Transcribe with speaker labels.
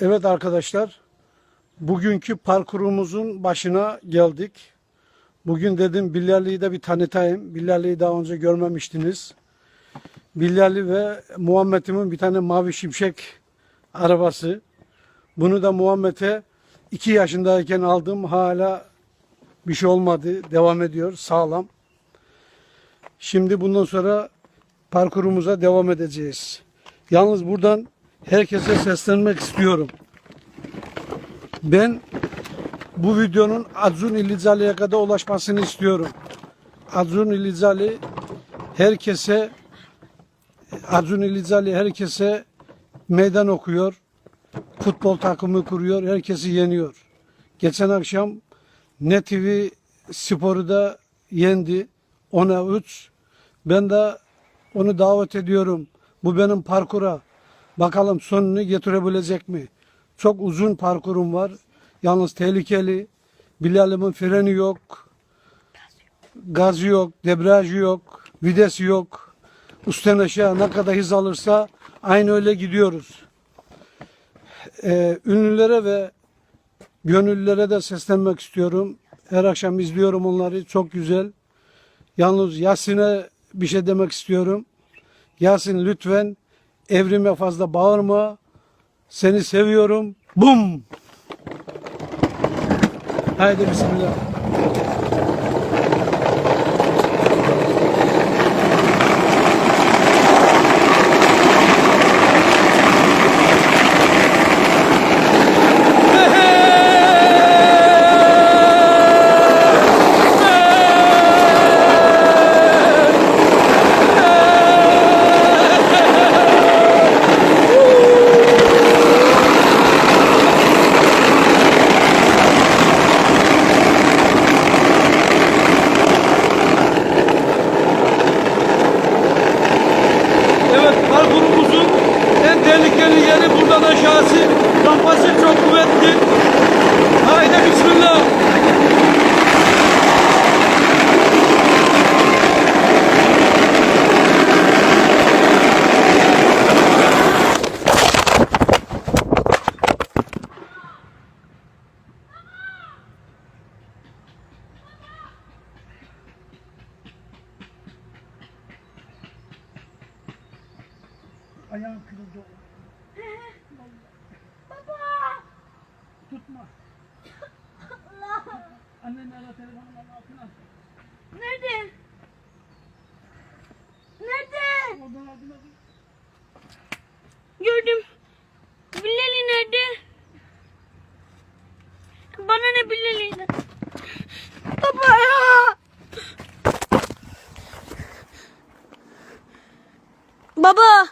Speaker 1: Evet arkadaşlar, bugünkü parkurumuzun başına geldik. Bugün dedim Bilyerli'yi de bir tanıtayım. Bilyerli'yi daha önce görmemiştiniz. Bilyerli ve Muhammed'imin bir tane mavi şimşek arabası. Bunu da Muhammed'e 2 yaşındayken aldım. Hala bir şey olmadı. Devam ediyor. Sağlam. Şimdi bundan sonra parkurumuza devam edeceğiz. Yalnız buradan herkese seslenmek istiyorum. Ben bu videonun Adzun İlizali'ye kadar ulaşmasını istiyorum. Adzun İlizali herkese Adzun İlizali herkese meydan okuyor. Futbol takımı kuruyor. Herkesi yeniyor. Geçen akşam Ne TV sporu da yendi. Ona 3. Ben de onu davet ediyorum. Bu benim parkura. Bakalım sonunu getirebilecek mi? Çok uzun parkurum var. Yalnız tehlikeli. Bilal'imin freni yok. Gazı yok, debriyajı yok, videsi yok. Üstten aşağı ne kadar hız alırsa aynı öyle gidiyoruz. Ee, ünlülere ve gönüllülere de seslenmek istiyorum. Her akşam izliyorum onları. Çok güzel. Yalnız Yasin'e bir şey demek istiyorum. Yasin lütfen evrime fazla bağırma. Seni seviyorum. Bum. Haydi bismillah. Evet parkurumuzun en tehlikeli yeri buradan aşağısı. Rampası çok kuvvetli. Haydi bismillah. Ayağım kırıldı.
Speaker 2: Nerede? Nerede? Gördüm. Bilali nerede? Bana ne Bilali'yle? Baba ya! Baba!